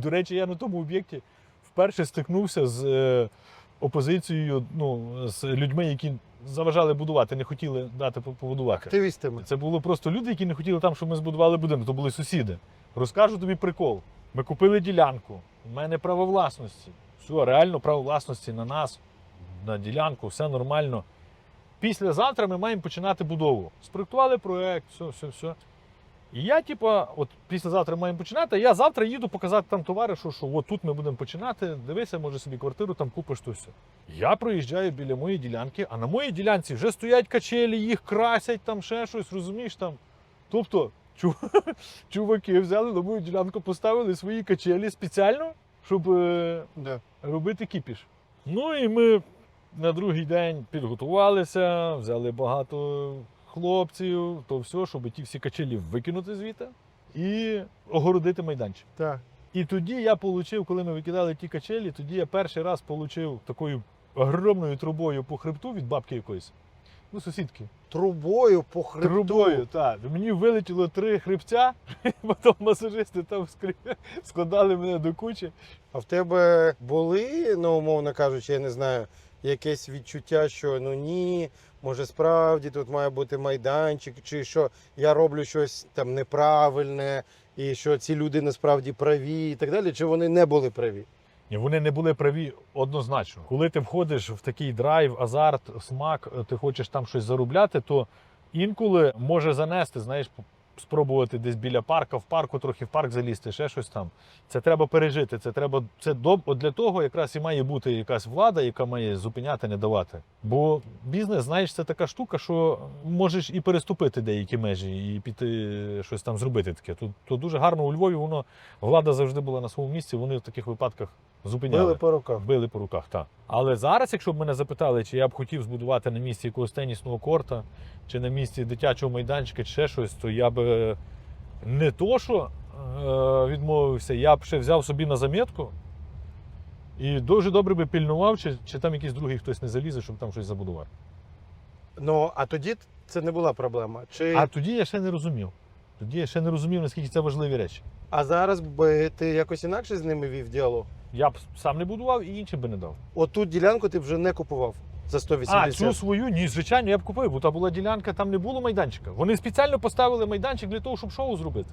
До речі, я на тому об'єкті вперше стикнувся з е, опозицією, ну, з людьми, які заважали будувати, не хотіли дати побудувати. Активістами. Це було просто люди, які не хотіли там, щоб ми збудували будинок. То були сусіди. Розкажу тобі прикол. Ми купили ділянку. У мене право власності. Все, реально право власності на нас, на ділянку, все нормально. Післязавтра ми маємо починати будову. Спроектували проект, все, все, все. І я, типа, от післязавтра маємо починати, я завтра їду показати там товаришу, що от тут ми будемо починати. Дивися, може собі квартиру там купиш то все. Я проїжджаю біля моєї ділянки, а на моїй ділянці вже стоять качелі, їх красять, там ще щось, розумієш там. Тобто, чу- чуваки взяли на мою ділянку, поставили свої качелі спеціально, щоб е, Да. робити кіпіш. Ну і ми на другий день підготувалися, взяли багато хлопців, то все, щоб ті всі качелі викинути звідти і огородити майданчик. Так. І тоді я отримав, коли ми викидали ті качелі, тоді я перший раз отримав такою огромною трубою по хребту від бабки якоїсь. Ну, сусідки. Трубою по хребту. Трубою, так. Мені вилетіло три хребця, потім масажисти там складали мене до кучі. А в тебе були, ну, умовно кажучи, я не знаю, якесь відчуття, що ну ні, може справді тут має бути майданчик, чи що я роблю щось там неправильне, і що ці люди насправді праві і так далі, чи вони не були праві? Ні, вони не були праві однозначно. Коли ти входиш в такий драйв, азарт, смак, ти хочеш там щось заробляти, то інколи може занести, знаєш, спробувати десь біля парка, в парку трохи в парк залізти, ще щось там. Це треба пережити. Це треба це доб... от для того якраз і має бути якась влада, яка має зупиняти, не давати. Бо бізнес, знаєш, це така штука, що можеш і переступити деякі межі, і піти щось там зробити таке. Тут то дуже гарно у Львові воно влада завжди була на своєму місці. Вони в таких випадках зупиняли. Били по руках. Били по руках, так. Але зараз, якщо б мене запитали, чи я б хотів збудувати на місці якогось тенісного корта, чи на місці дитячого майданчика, чи ще щось, то я б е, не то, що е, відмовився, я б ще взяв собі на замітку і дуже добре би пільнував, чи, чи там якийсь другий хтось не залізе, щоб там щось забудувати. Ну а тоді це не була проблема. Чи А тоді я ще не розумів. Тоді я ще не розумів, наскільки це важливі речі. а зараз би ти якось інакше з ними вів діалог? Я б сам не будував і іншим би не дав. Оту ділянку ти вже не купував за 180. А, цю свою? Ні, звичайно, я б купив, бо та була ділянка, там не було майданчика. Вони спеціально поставили майданчик для того, щоб шоу зробити.